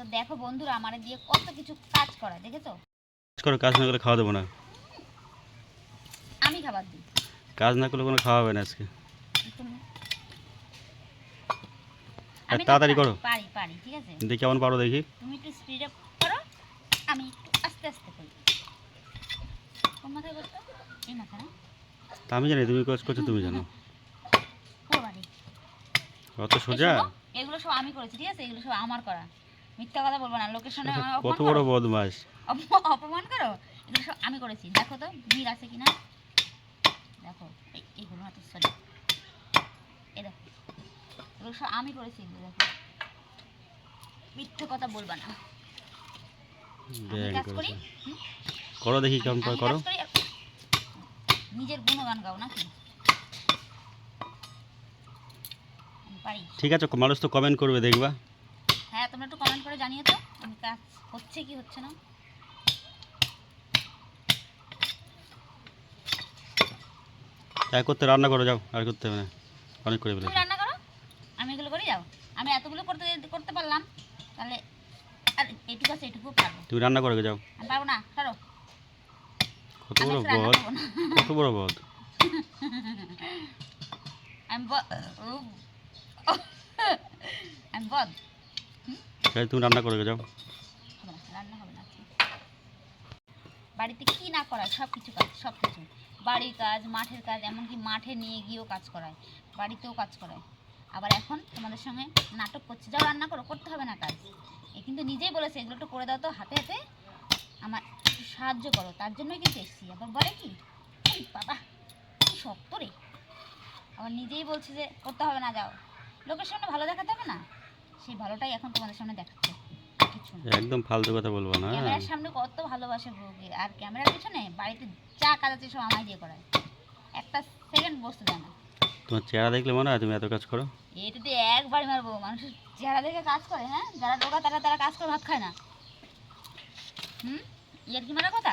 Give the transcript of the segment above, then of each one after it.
তো দেখো বন্ধুরা আমার দিয়ে কত কিছু কাজ করা দেখেছ? কাজ করো কাজ না করলে খাওয়া দেবো না। আমি খাবার দিই। কাজ না করলে কোনো খাওয়া হবে না আজকে। তাড়াতাড়ি করো। পারি পারি ঠিক আছে? দেখি কেমন পারো দেখি। তুমি একটু স্পিডে করো আমি একটু আস্তে আস্তে করি। কোন মাথায় করতো এই মাথা না? তা আমি জানি তুমি কাজ করছ তুমি জানো। অত সোজা? এগুলো সব আমি করেছি ঠিক আছে? এগুলো সব আমার করা। মিথ্যা কথা বলব না লোকের সামনে কত বড় বদমাস অপমান করো? এগুলো সব আমি করেছি। দেখো তো মিল আছে কিনা? দেখো এই এইগুলো না তো সরি এই দেখো এগুলো সব আমি করেছি। এগুলো দেখো মিথ্যে কথা বলবা না। করি? দেখি কেমন করো নিজের গুণগান গাও নাকি? ঠিক আছে মানুষ তো কমেন্ট করবে দেখবা। তোমরা একটু কমেন্ট করে জানিও তো আমি কাজ হচ্ছে কি হচ্ছে না। এক করতে রান্না করো যাও আর করতে হবে না। অনেক করে তুমি রান্না করো? আমি এগুলো করি যাও। আমি এতগুলো করতে করতে পারলাম তাহলে আর এইটুকু আছে এইটুকু পারব। তুমি রান্না করো যাও। পারব না ছাড়ো কত বড় বদ কত বড় বদ আমি ও, আমি তাই তুমি রান্না করো যাও। বাড়িতে কি না করায়, সব কিছু কাজ, সব কিছু। বাড়ির কাজ, মাঠের কাজ, এমনকি মাঠে নিয়ে গিয়েও কাজ করায়। বাড়িতেও কাজ করায়। আবার এখন তোমাদের সঙ্গে নাটক করছে। যাও রান্না করো, করতে হবে না কাজ। এ কিন্তু নিজেই বলেছে, এগুলো একটু করে দাও তো হাতে হাতে। আমার সাহায্য করো, তার জন্যই কিন্তু এসছি। আবার বলে কি বাবা, কি শক্ত রে। আবার নিজেই বলছে যে, করতে হবে না, যাও। লোকের সামনে ভালো দেখাতে হবে না? সেই ভালোটাই এখন তোমাদের সামনে দেখাচ্ছে। একদম ফালতু কথা বলব না। ক্যামেরার সামনে কত ভালোবাসে বউকে। আর ক্যামেরার পিছনে বাড়িতে যা কাজ আছে সব আমায় দিয়ে করায়। একটা সেকেন্ড বসতে দেয় না। তোমার চেহারা দেখলে মনে হয় তুমি এত কাজ করো? এটাতে একবার মারবো। মানুষের চেহারা দেখে কাজ করে হ্যাঁ? যারা টোকা তারা তারা কাজ করে ভাত খায় না। হুম? ইয়ার কি মারা কথা?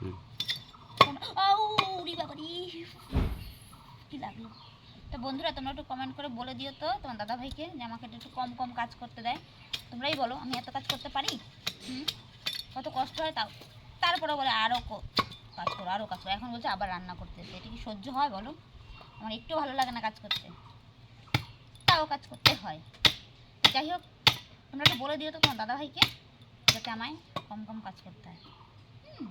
হুম। আউ, বাবারি। কি লাগল? তো বন্ধুরা, তোমরা একটু কমেন্ট করে বলে দিও তো, তোমার দাদা ভাইকে যে আমাকে একটু কম কম কাজ করতে দেয়। তোমরাই বলো, আমি এত কাজ করতে পারি? কত কষ্ট হয় তাও। তারপরে বলে আরও কাজ করো আরও কাজ করো। এখন বলছে, আবার রান্না করতে। এটা কি সহ্য হয় বলো? আমার একটু ভালো লাগে না কাজ করতে। তাও কাজ করতে হয়। যাই হোক, তোমরা একটু বলে দিও তো তোমার দাদা ভাইকে যাতে আমায় কম কম কাজ করতে হয়। হুম।